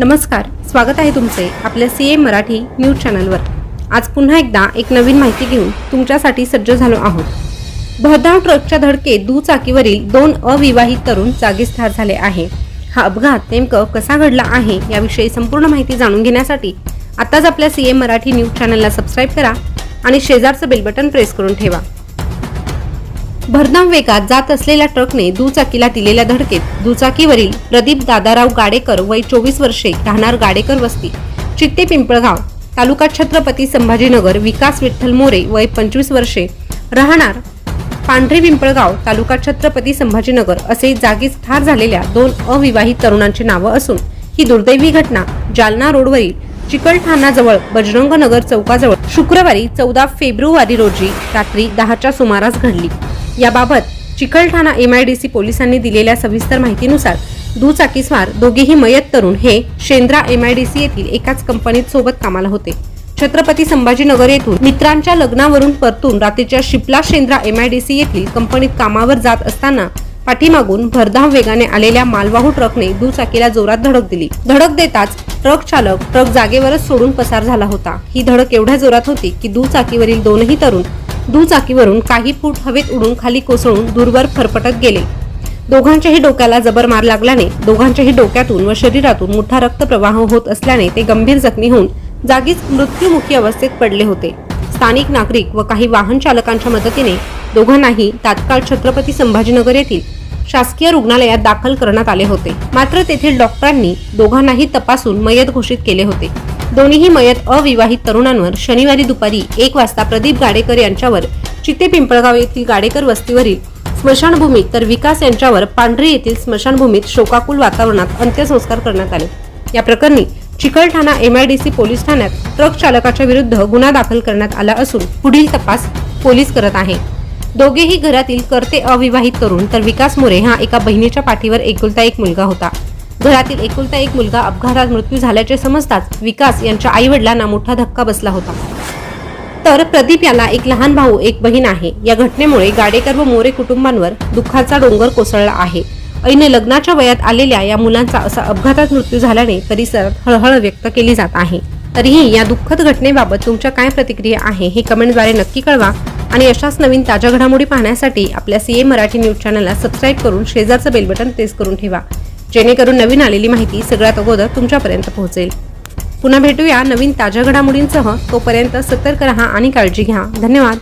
नमस्कार स्वागत आहे तुमचे आपल्या सी ए मराठी न्यूज चॅनलवर. आज पुन्हा एकदा एक नवीन माहिती घेऊन तुमच्यासाठी सज्ज झालो आहोत. भरधाव ट्रकच्या धडकेत दुचाकीवरील दोन अविवाहित तरुण जागीच ठार झाले आहे. हा अपघात नेमकं कसा घडला आहे याविषयी संपूर्ण माहिती जाणून घेण्यासाठी आताच आपल्या सी ए मराठी न्यूज चॅनलला सबस्क्राईब करा आणि शेजारचं बेल बटन प्रेस करून ठेवा. भरधाव वेगात जात असलेल्या ट्रकने दुचाकीला दिलेल्या धडकेत दुचाकीवरील प्रदीप दादाराव गाडेकर वय चोवीस वर्षे राहणार गाडेकर वस्ती चित्ते पिंपळगाव तालुका छत्रपती संभाजीनगर विकास विठ्ठल मोरे वय पंचवीस वर्षे राहणार पांढरे पिंपळगाव तालुका छत्रपती संभाजीनगर असे जागीच ठार झालेल्या दोन अविवाहित तरुणांची नावं असून ही दुर्दैवी घटना जालना रोडवरील चिकलठाणाजवळ बजरंग नगर चौकाजवळ शुक्रवारी चौदा फेब्रुवारी रोजी रात्री दहाच्या सुमारास घडली. याबाबत चिकलठाणा एमआयडीसी पोलिसांनी दिलेल्या सविस्तर माहितीनुसार दुचाकीस्वार दोघेही मयत तरुण हे शेंद्रा एमआयडीसी येथील एकाच कंपनीत सोबत कामाला होते. छत्रपती संभाजीनगर येथून मित्रांच्या लग्नावरून परतून रात्रीच्या शिपला शेंद्रा एमआयडीसी येथील कंपनीत कामावर जात असताना पाठीमागून भरधाव वेगाने आलेल्या मालवाहू ट्रकने दुचाकीला जोरात धडक दिली. धडक देताच ट्रक चालक ट्रक जागेवरच सोडून पसार झाला होता. ही धडक एवढ्या जोरात होती की दुचाकीवरील दोनही तरुण दुचाकीवरून काही फूट हवेत उडून खाली कोसळून दूरवर फरफटत गेले. दोघांच्याही डोक्याला जबर मार लागल्याने दोघांच्याही डोक्यातून व शरीरातून मोठा रक्तप्रवाह होत असल्याने ते गंभीर जखमी होऊन जागीच मृत्युमुखी अवस्थेत पडले होते. स्थानिक नागरिक व काही वाहन चालकांच्या मदतीने दोघांनाही तात्काळ छत्रपती संभाजीनगर येथील शासकीय रुग्णालयात दाखल करण्यात आले होते. मात्र तेथील डॉक्टरांनी दोघांनाही तपासून मयत घोषित केले होते. दोन्हीही मयत अविवाहित तरुणांवर शनिवारी दुपारी एक वाजता प्रदीप गाडेकर यांच्यावर चित्ते पिंपळगाव येथील गाडेकर वस्तीवरील स्मशानभूमीत तर विकास यांच्यावर पांढरी येथील स्मशानभूमीत शोकाकुल वातावरणात अंत्यसंस्कार करण्यात आले. या प्रकरणी चिकलठाणा एमआयडीसी पोलीस ठाण्यात ट्रक चालकाच्या विरुद्ध गुन्हा दाखल करण्यात आला असून पुढील तपास पोलीस करत आहे. दोघेही घरातील करते अविवाहित करून तर विकास मोरे हा एका बहिणीच्या पाठीवर एकुलता एक मुलगा होता. घरातील एकुलता एक मुलगा अपघातात मृत्यू झाल्याचे समजताच विकास यांच्या आई वडिलांना मोठा धक्का बसला होता. तर प्रदीप याला एक लहान भाऊ एक बहीण आहे. या घटनेमुळे गाडेकर व मोरे कुटुंबांवर दुःखाचा डोंगर कोसळला आहे. ऐन लग्नाच्या वयात आलेल्या या मुलांचा असा अपघातात मृत्यू झाल्याने परिसरात हळहळ व्यक्त केली जात आहे. तरीही या दुःखद घटनेबाबत तुमच्या काय प्रतिक्रिया आहे हे कमेंटद्वारे नक्की कळवा. आणि अशाच नवीन ताज्या घडामोडी पाहण्यासाठी आपल्या सीए मराठी न्यूज चॅनलला सबस्क्राईब करून शेजारचं बेल बटन प्रेस करून ठेवा. जेणेकरून नवीन आलेली माहिती सगळ्यात अगोदर तुमच्यापर्यंत पोहोचेल. पुन्हा भेटूया नवीन ताज्या घडामोडींसह. तोपर्यंत सतर्क रहा आणि काळजी घ्या. धन्यवाद.